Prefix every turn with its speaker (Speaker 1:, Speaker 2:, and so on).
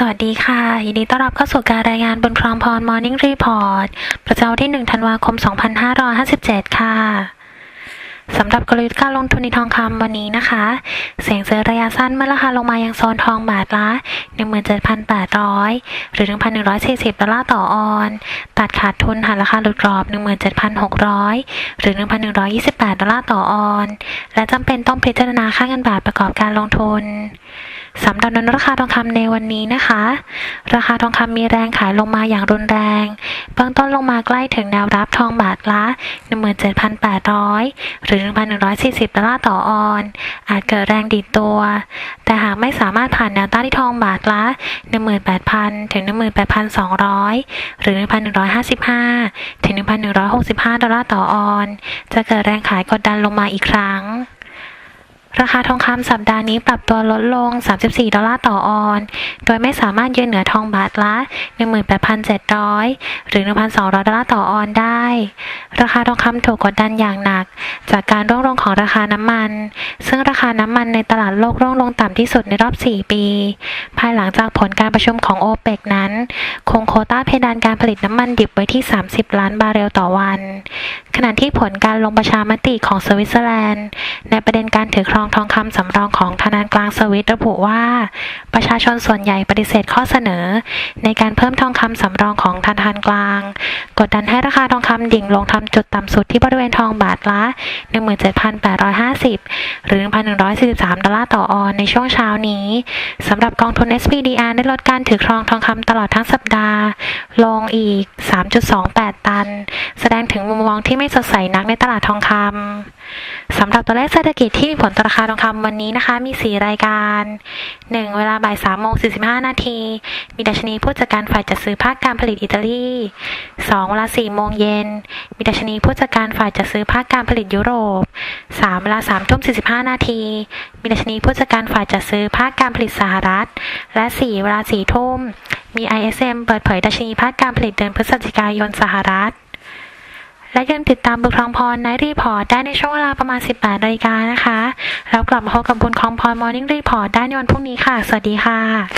Speaker 1: สวัสดีค่ะ ยินดีต้อนรับเข้าสู่การรายงานบนคลองพร Morning Report ประจำวันที่ 1 ธันวาคม 2557 ค่ะ สำหรับกลยุทธ์การลงทุนในทองคำวันนี้นะคะ เสียงซื้อระยะสั้นเมื่อราคาลงมายังโซนทองบาทละ 17,800 หรือ 1,140 ดอลลาร์ต่อออน ตัดขาดทุนหาราคาหลุดกรอบ 17,600 หรือ 1,128 ดอลลาร์ต่อออน และจำเป็นต้องพิจารณาค่าเงินบาทประกอบการลงทุน สำหรับแนราคาทองคำในวันนี้นะคะ ราคาทองคำมีแรงขายลงมาอย่างรุนแรง เบื้องต้นลงมาใกล้ถึงแนวรับทองบาทละ 17,800 หรือ 1,140 ดอลลาร์ต่อออน อาจเกิดแรงดีดตัว แต่หากไม่สามารถผ่านแนวต้านที่ทองบาทละ 18,000 ถึง 18,200 หรือ 1,155 ถึง 1,165 ดอลลาร์ต่อออน จะเกิดแรงขายกดดันลงมาอีกครั้ง ราคาทองคำสัปดาห์นี้ปรับตัวลดลง 34 ดอลลาร์ต่อออน โดยไม่สามารถยืนเหนือทองบาทละ 18,700 หรือ 1,200 ดอลลาร์ต่อออนได้ ราคาทองคำถูกกดดันอย่างหนัก จากการร่วงลงของราคาน้ำมัน ซึ่งราคาน้ำมันในตลาดโลกร่วงลงต่ำที่สุดในรอบ 4 ปี ภายหลังจากผลการประชุมของโอเปกนั้น คงโควต้าเพดานการผลิตน้ำมันดิบไว้ที่ 30 ล้านบาร์เรลต่อวัน ขณะที่ผลการลงประชามติของสวิตเซอร์แลนด์ ในประเด็นการถือครองทองคำสำรองของธนาคารกลางสวิตระบุว่า ประชาชนส่วนใหญ่ปฏิเสธข้อเสนอ ในการเพิ่มทองคำสำรองของธนาคารกลาง กดดันให้ราคาทองคำดิ่งลงทำจุดต่ำสุดที่บริเวณทองบาทละ 17,850 หรือ 1,143 ดอลลาร์ต่อออนในช่วงเช้านี้สำหรับกองทุน SPDR ได้ลดการถือครองทองคำตลอดทั้งสัปดาห์ ลงอีก 3.28 ตัน แสดงถึงมุมมองที่ไม่สดใสนักในตลาดทองคำสำหรับตัวเลขเศรษฐกิจที่มีผลต่อราคาทองคำวันนี้นะคะ มี 4 รายการ 1 เวลาบ่าย3โมง45 นาที มีดัชนีผู้จัดการฝ่ายจัดซื้อภาคการผลิตอิตาลี 2 เวลา4โมงเย็น มีดัชนีผู้จัดการฝ่ายจัดซื้อภาคการผลิตยุโรป 3 เวลา3ทุ่ม45 นาที มีดัชนีผู้จัดการฝ่ายจัดซื้อภาคการผลิตสหรัฐ และ 4 เวลา4ทุ่ม มี ISM เปิดเผยดัชนีภาคการผลิตเดือนพฤศจิกายนสหรัฐ และอย่าลืมติดตามบุญคลองพรในรีพอร์ตได้ในช่วงเวลาประมาณ 18นาฬิกานะคะ แล้วกลับมาพบกับบุญคลองพรมอร์นิ่งรีพอร์ตได้ในวันพรุ่งนี้ค่ะ สวัสดีค่ะ